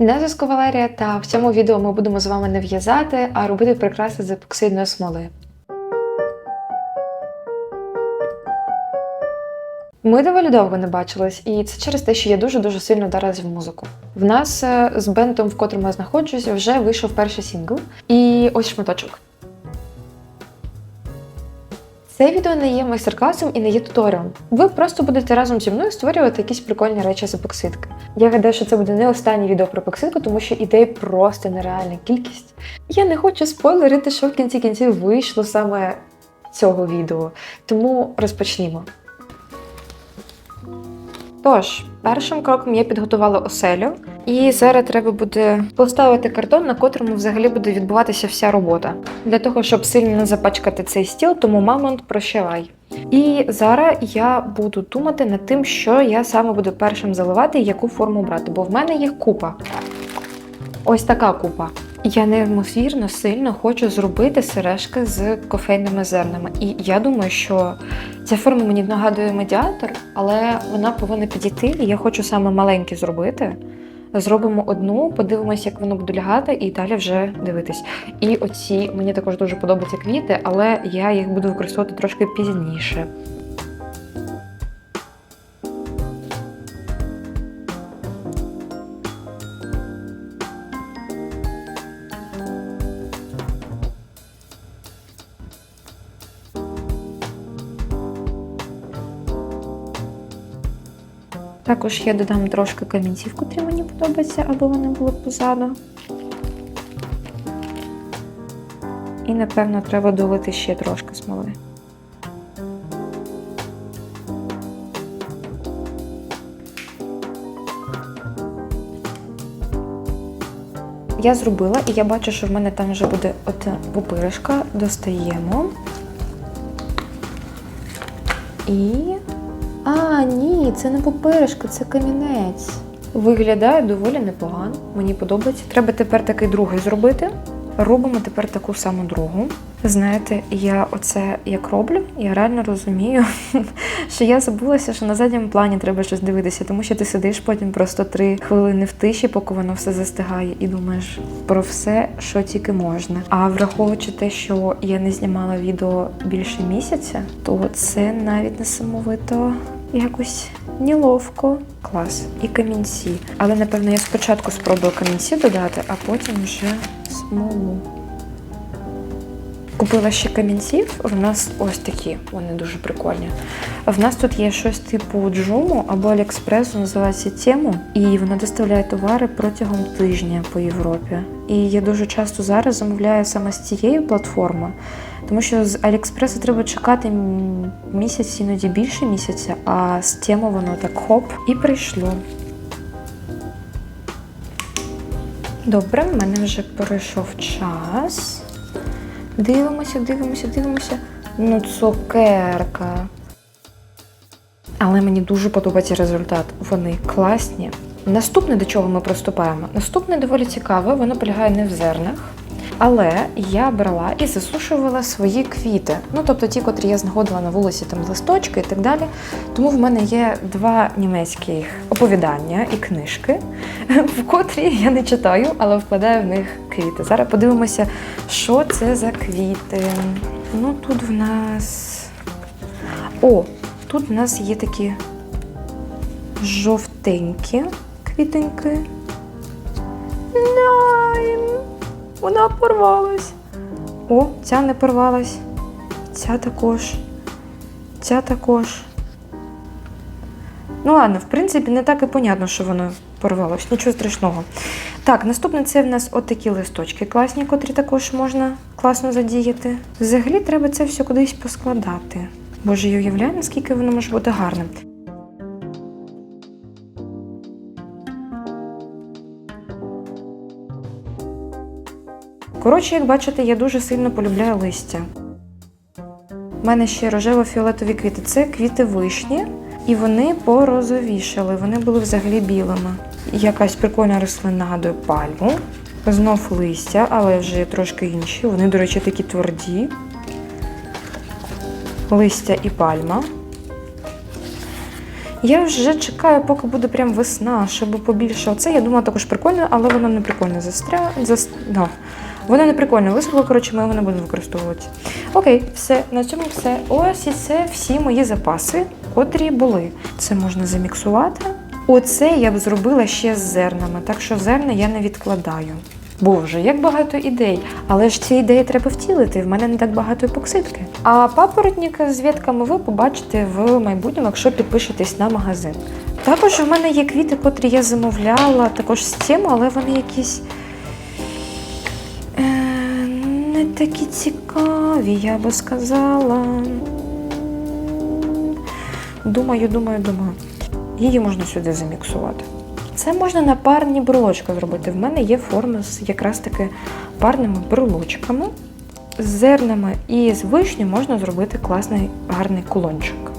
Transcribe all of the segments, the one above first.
На зв'язку Валерія, та в цьому відео ми будемо з вами не в'язати, а робити прикраси з епоксидної смоли. Ми доволі довго не бачились, і це через те, що я дуже-дуже сильно вдарилась в музику. В нас е, з бентом, в котрому я знаходжусь, вже вийшов перший сингл, і ось шматочок. Це відео не є майстер-класом і не є туторіалом. Ви просто будете разом зі мною створювати якісь прикольні речі з епоксидки. Я гадаю, що це буде не останнє відео про епоксидку, тому що ідей просто нереальна кількість. Я не хочу спойлерити, що в кінці кінців вийшло саме цього відео. Тому розпочнімо. Тож, першим кроком я підготувала оселю, і зараз треба буде поставити картон, на котрому взагалі буде відбуватися вся робота. Для того, щоб сильно запачкати цей стіл, тому мамонт прощавай. І зараз я буду думати над тим, що я саме буду першим заливати і яку форму брати, бо в мене є купа. Ось така купа. Я неймовірно сильно хочу зробити сережки з кофейними зернами. І я думаю, що ця форма мені нагадує медіатор, але вона повинна підійти, і я хочу саме маленькі зробити. Зробимо одну, подивимося, як воно буде лягати, і далі вже дивитись. І оці мені також дуже подобаються квіти, але я їх буду використовувати трошки пізніше. Також я додам трошки камінців, котрі мені подобаються, аби вони були позаду. І, напевно, треба долити ще трошки смоли. Я зробила, і я бачу, що в мене там вже буде от пупиришка. Достаємо. І. А, ні, це не пупиришка, це камінець. Виглядає доволі непогано. Мені подобається. Треба тепер такий другий зробити. Робимо тепер таку саму другу. Знаєте, я оце як роблю, я реально розумію, що я забулася, що на задньому плані треба щось дивитися, тому що ти сидиш потім просто три хвилини в тиші, поки воно все застигає, і думаєш про все, що тільки можна. А враховуючи те, що я не знімала відео більше місяця, то це навіть несамовито якось неловко. Клас. І камінці. Але напевно я спочатку спробую камінці додати, а потім вже смолу. Купила ще камінців. В нас ось такі, вони дуже прикольні. В нас тут є щось типу джуму або Аліекспресу, називається Тему, і вона доставляє товари протягом тижня по Європі. І я дуже часто зараз замовляю саме з цієї платформи, тому що з Аліекспресу треба чекати місяць, іноді більше місяця, а з Тему воно так хоп і прийшло. Добре, в мене вже пройшов час. Дивимося, дивимося, дивимося. Ну, цукерка. Але мені дуже подобається результат. Вони класні. Наступне, до чого ми приступаємо, наступне доволі цікаве, воно полягає не в зернах. Але я брала і засушувала свої квіти. Ну, тобто ті, котрі я знаходила на вулиці, там листочки і так далі. Тому в мене є два німецьких оповідання і книжки, в котрі я не читаю, але вкладаю в них квіти. Зараз подивимося, що це за квіти. Ну, тут в нас. О, тут в нас є такі жовтенькі квітеньки. Найн! Вона порвалась. О, ця не порвалась. Ця також. Ця також. Ну ладно, в принципі, не так і понятно, що воно порвалось. Нічого страшного. Так, наступне це в нас отакі листочки класні, котрі також можна класно задіяти. Взагалі треба це все кудись поскладати. Боже, я уявляю, наскільки воно може бути гарним. Коротше, як бачите, я дуже сильно полюбляю листя. У мене ще рожево-фіолетові квіти. Це квіти вишні, і вони порозовішали. Вони були взагалі білими. Якась прикольна рослина нагадує пальму. Знов листя, але вже трошки інші. Вони, до речі, такі тверді. Листя і пальма. Я вже чекаю, поки буде прям весна, щоб побільше. Оце я думала також прикольно, але воно не прикольно застря... Зас... Да. Воно не прикольно висохло, коротше, ми його не будемо використовувати. Окей, все, на цьому все. Ось і це всі мої запаси, котрі були. Це можна заміксувати. Оце я б зробила ще з зернами, так що зерна я не відкладаю. Боже, як багато ідей, але ж ці ідеї треба втілити. В мене не так багато епоксидки. А папоротник з вітками ви побачите в майбутньому, якщо підпишетесь на магазин. Також в мене є квіти, котрі я замовляла, також з цим, але вони якісь такі цікаві, я би сказала. Думаю, думаю, думаю. Її можна сюди заміксувати. Це можна на парні брелочки зробити. В мене є форма з якраз таки парними брелочками. З зернами і з вишню можна зробити класний гарний кулончик.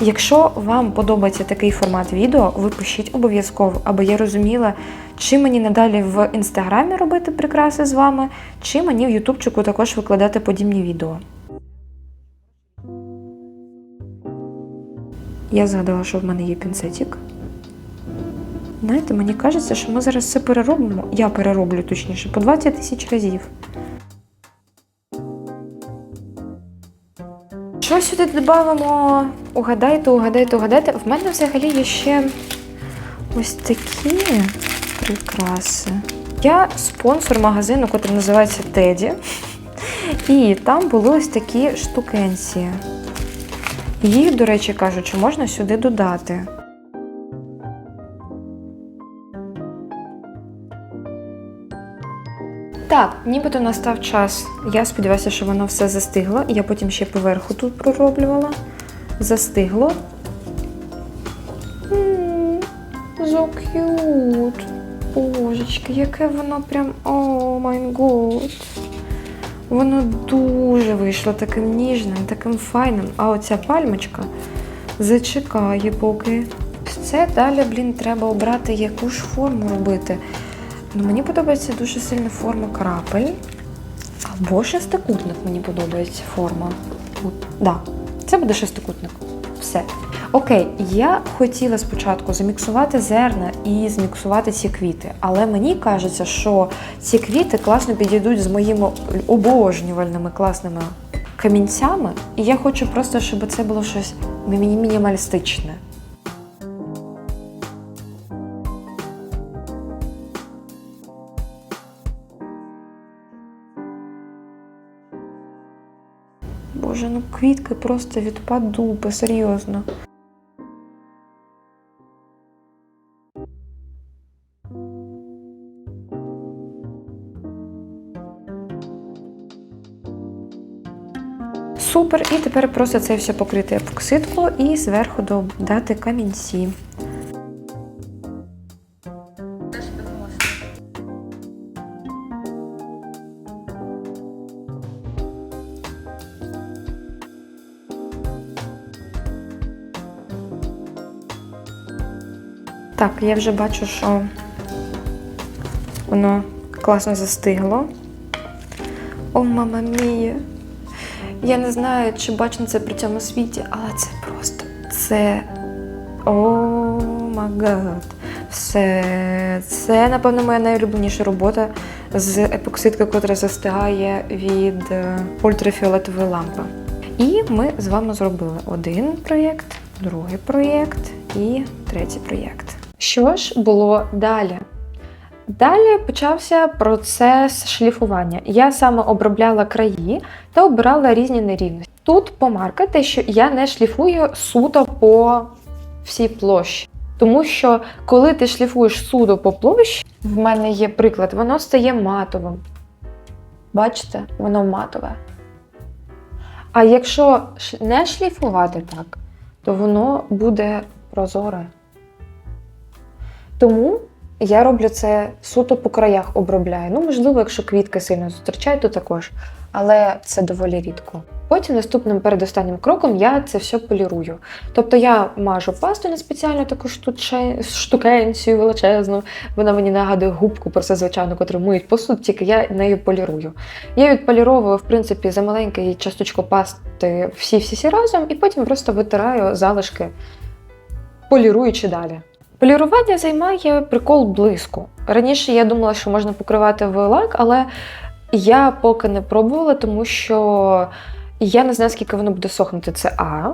Якщо вам подобається такий формат відео, ви пишіть обов'язково, аби я розуміла, чи мені надалі в інстаграмі робити прикраси з вами, чи мені в ютубчику також викладати подібні відео. Я згадала, що в мене є пінцетик. Знаєте, мені кажеться, що ми зараз це переробимо. Я перероблю точніше, по 20 тисяч разів. Що сюди додамо? Угадайте, угадайте, угадайте. В мене взагалі є ще ось такі прикраси. Я спонсор магазину, який називається Теді. І там були ось такі штукенці. Їх, до речі, кажучи, можна сюди додати. Так, нібито настав час. Я сподіваюся, що воно все застигло. Я потім ще поверху тут пророблювала. Застигло. So cute. Божечки, яке воно прям. О май год. Воно дуже вийшло таким ніжним, таким файним. А оця пальмочка зачекає поки. Це далі, блін, треба обрати, яку ж форму робити. Ну, мені подобається дуже сильно форма крапель. Або шестикутник мені подобається форма. От, да, це буде шестикутник. Все. Окей, я хотіла спочатку заміксувати зерна і зміксувати ці квіти, але мені кажеться, що ці квіти класно підійдуть з моїми обожнювальними класними камінцями, і я хочу просто, щоб це було щось мінімалістичне. Боже, ну квітки просто відпад дупи, серйозно. Супер, і тепер просто це все покрити епоксидкою і зверху додати камінці. Так, я вже бачу, що воно класно застигло. О, мама мія! Я не знаю, чи бачно це при цьому світі, але це просто це. О магад. Все. Це, напевно, моя найулюбленіша робота з епоксидкою, яка застигає від е, ультрафіолетової лампи. І ми з вами зробили один проєкт, другий проєкт і третій проєкт. Що ж було далі? Далі почався процес шліфування. Я саме обробляла краї та обирала різні нерівності. Тут помарка те, що я не шліфую суто по всій площі. Тому що коли ти шліфуєш суто по площі, в мене є приклад, воно стає матовим. Бачите, воно матове. А якщо не шліфувати так, то воно буде прозоре. Тому я роблю це суто по краях обробляю. Ну, можливо, якщо квітки сильно зустрічають, то також. Але це доволі рідко. Потім наступним передостаннім кроком я це все полірую. Тобто я мажу пасту на спеціальну таку штуче... штукенцію величезну. Вона мені нагадує губку, просто звичайно, котру миють посуд, тільки я нею полірую. Я відполіровую, в принципі, за маленький часточку пасти всі-всі разом, і потім просто витираю залишки, поліруючи далі. Полірування займає прикол блиску. Раніше я думала, що можна покривати в лак, але я поки не пробувала, тому що я не знаю, скільки воно буде сохнути. Це А.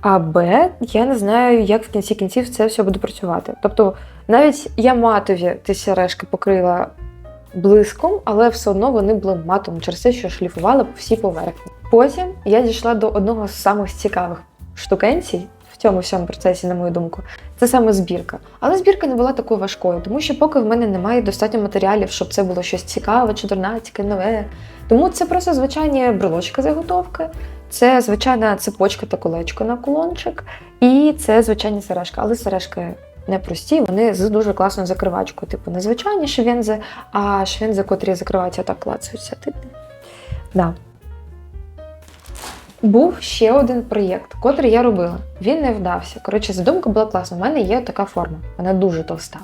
А Б, я не знаю, як в кінці кінців це все буде працювати. Тобто, навіть я матові ті сережки покрила блиском, але все одно вони були матовими через те, що шліфувала по всій поверхні. Потім я дійшла до одного з самих цікавих штукенцій цьому всьому процесі, на мою думку. Це саме збірка. Але збірка не була такою важкою, тому що поки в мене немає достатньо матеріалів, щоб це було щось цікаве, чудернацьке, нове. Тому це просто звичайні брелочки заготовки, це звичайна цепочка та колечко на кулончик, і це звичайні сережки. Але сережки не прості, вони з дуже класною закривачкою. Типу не звичайні швензи, а швензи, котрі закриваються так клацаються. Типу. Да. Був ще один проєкт, котрий я робила. Він не вдався. Коротше, задумка була класна. У мене є така форма, вона дуже товста.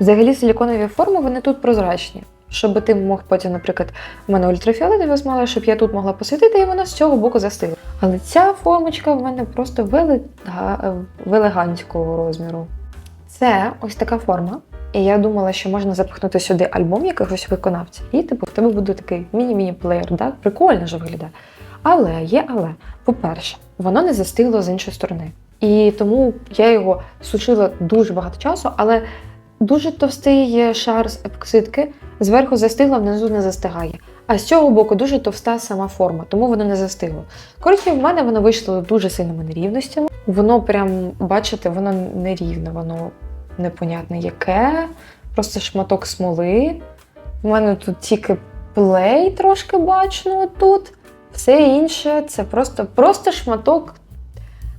Взагалі, силіконові форми вони тут прозрачні. Щоб ти мог потім, наприклад, у мене ультрафіолетові змали, щоб я тут могла посвітити, і вона з цього боку застигла. Але ця формочка в мене просто велега... велегантського розміру. Це ось така форма. І я думала, що можна запихнути сюди альбом якогось виконавця. І типу в тебе буде такий міні-міні плеєр, да? прикольно ж виглядає. Але є, але, по-перше, воно не застигло з іншої сторони. І тому я його сушила дуже багато часу, але дуже товстий шар з епоксидки, зверху застигла, внизу не застигає. А з цього боку дуже товста сама форма, тому воно не застигло. Коротше, в мене воно вийшло дуже сильними нерівностями. Воно прям, бачите, воно нерівне, воно непонятне яке, просто шматок смоли. У мене тут тільки плей трошки бачно тут. Все інше це просто, просто шматок,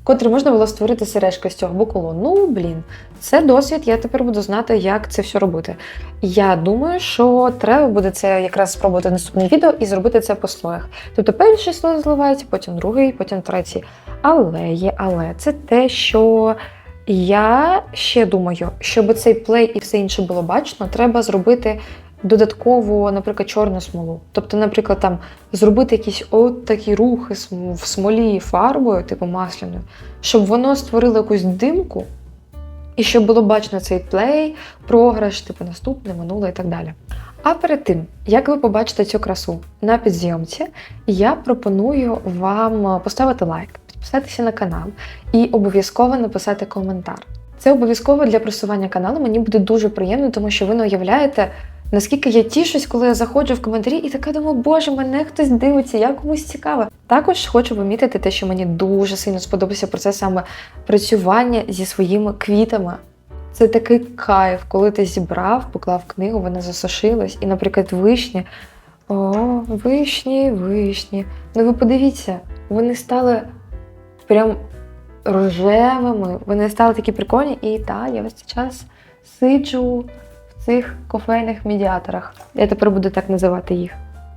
котрий можна було створити сережки з цього боку. Ну, блін, це досвід, я тепер буду знати, як це все робити. Я думаю, що треба буде це якраз спробувати наступне відео і зробити це по слоях. Тобто перший слой зливається, потім другий, потім третій. Але є, але це те, що я ще думаю, щоб цей плей і все інше було бачно, треба зробити додатково, наприклад, чорну смолу. Тобто, наприклад, там зробити якісь от такі рухи в смолі фарбою, типу масляною, щоб воно створило якусь димку, і щоб було бачно цей плей, програш, типу наступне, минуле і так далі. А перед тим, як ви побачите цю красу на підзйомці, я пропоную вам поставити лайк, підписатися на канал і обов'язково написати коментар. Це обов'язково для просування каналу. Мені буде дуже приємно, тому що ви не уявляєте, наскільки я тішусь, коли я заходжу в коментарі і така думаю, боже, мене хтось дивиться, я комусь цікаво. Також хочу помітити те, що мені дуже сильно сподобався процес саме працювання зі своїми квітами. Це такий кайф, коли ти зібрав, поклав книгу, вона засушилась, і, наприклад, вишні. О, вишні, вишні. Ну ви подивіться, вони стали прям рожевими, вони стали такі прикольні. І так, я весь час сиджу цих кофейних медіаторах. Я тепер буду так називати їх.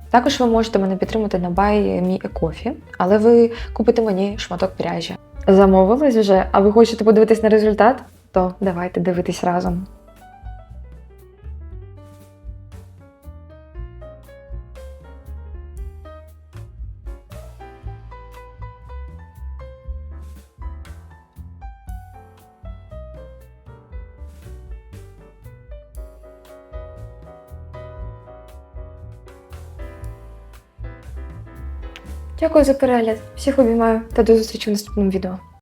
Також ви можете мене підтримати на Buy Coffee, але ви купите мені шматок пряжі. Замовились вже, а ви хочете подивитись на результат? То давайте дивитись разом. Дякую за перегляд. Всіх обіймаю та до зустрічі в наступному відео.